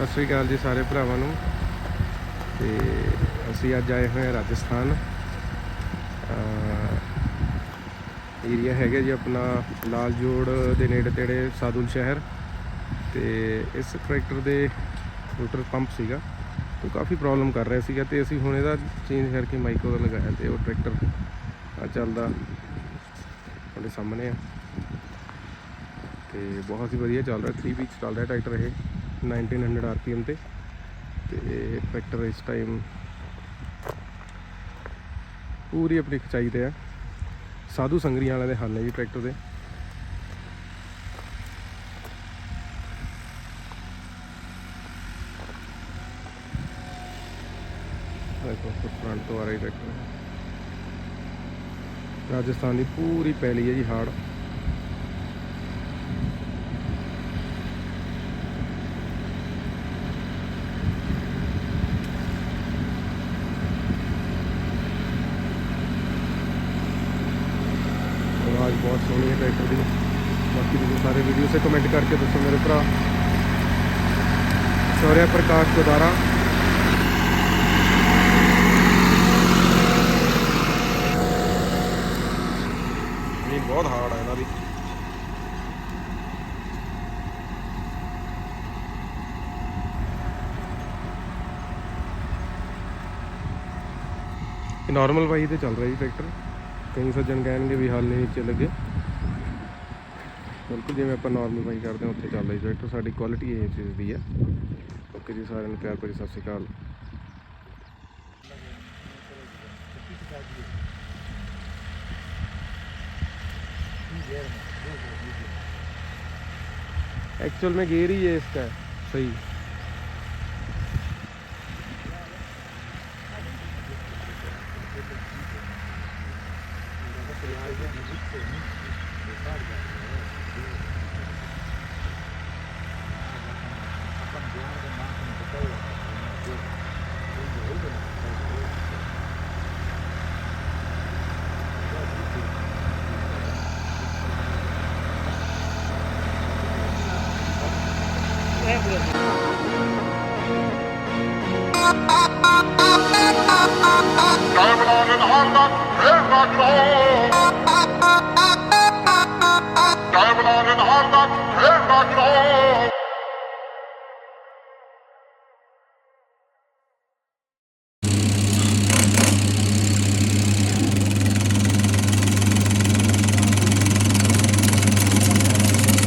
ਸਤਿ ਸ੍ਰੀ ਅਕਾਲ ਜੀ ਸਾਰੇ ਭਰਾਵਾਂ ਨੂੰ। ਤੇ ਅਸੀਂ ਅੱਜ ਆਏ ਹੋਏ ਹਾਂ ਰਾਜਸਥਾਨ। ਏਰੀਆ ਹੈਗਾ ਜੀ ਆਪਣਾ ਲਾਲ ਜੋੜ ਦੇ ਨੇੜੇ ਤੇੜੇ ਸਾਦੁਲ ਸ਼ਹਿਰ। ਤੇ ਇਸ ਟਰੈਕਟਰ ਦੇ ਰੋਟਰ ਪੰਪ ਸੀਗਾ। ਉਹ ਕਾਫੀ ਪ੍ਰੋਬਲਮ ਕਰ ਰਿਹਾ ਸੀਗਾ ਤੇ ਅਸੀਂ ਹੁਣ ਇਹਦਾ ਚੇਂਜ ਕਰਕੇ ਮਾਈਕੋ ਲਗਾਇਆ ਤੇ ਉਹ ਟਰੈਕਟਰ ਆ ਚੱਲਦਾ ਤੁਹਾਡੇ ਸਾਹਮਣੇ ਆ। ਤੇ ਬਹੁਤ ਹੀ ਵਧੀਆ ਚੱਲ ਰਿਹਾ 3 ਵੀਕ ਚੱਲ ਰਿਹਾ ਟਰੈਕਟਰ ਇਹ। 1900 ਆਰਪੀਐਮ ਤੇ। ਤੇ ਇਹ ਟਰੈਕਟਰ ਇਸ ਟਾਈਮ ਪੂਰੀ ਆਪਣੀ ਖਚਾਈ ਤੇ ਆ। ਸਾਧੂ ਸੰਗਰੀਆਂ ਵਾਲਿਆਂ ਦੇ ਹੱਲ ਹੈ ਜੀ ਟਰੈਕਟਰ ਦੇ। ਦੇਖੋ ਫਰੰਟ ਤੋਂ ਆ ਰਹੀ ਟਰੈਕਟਰ ਰਾਜਸਥਾਨ ਦੀ ਪੂਰੀ ਪੈਲੀ ਹੈ ਜੀ ਹਾੜ। ਆਵਾਜ਼ ਬਹੁਤ ਸੋਹਣੀ ਹੈ ਟਰੈਕਟਰ ਦੀ। ਬਾਕੀ ਤੁਸੀਂ ਸਾਰੇ ਵੀਡੀਓ ਸੇ ਕਮੈਂਟ ਕਰਕੇ ਦੱਸੋ ਮੇਰੇ ਭਰਾ। ਸ਼ੌਰਿਆ ਪ੍ਰਕਾਸ਼ ਗੋਦਾਰਾ ਨਹੀਂ ਬਹੁਤ ਹਾਰਡ ਹੈ ਇਹਨਾਂ ਦੀ। ਇਹ ਨਾਰਮਲ ਵਾਈ ਤੇ ਚੱਲ ਰਿਹਾ ਜੀ ਟਰੈਕਟਰ। ਕਈ ਸੱਜਣ ਕਹਿਣਗੇ ਵੀ ਹਾਲ ਨਹੀਂ ਨੀਚੇ ਲੱਗੇ ਬਿਲਕੁਲ ਜਿਵੇਂ ਆਪਾਂ ਨਾਰਮਲ ਵਾਈ ਕਰਦੇ ਹਾਂ ਉੱਥੇ ਚੱਲਦਾ ਜੀ ਟਰੈਕਟਰ ਸਾਡੀ ਕੁਆਲਿਟੀ ਇਹ ਚੀਜ਼ ਦੀ ਹੈ ਓਕੇ ਜੀ ਸਾਰਿਆਂ ਨੂੰ ਪਿਆਰ ਭਰੀ ਸਤਿ ਸ਼੍ਰੀ ਅਕਾਲ एक्चुअल में गेयर ही है इसका सही Diamond on and hard knock, Kaybolan her dakikalar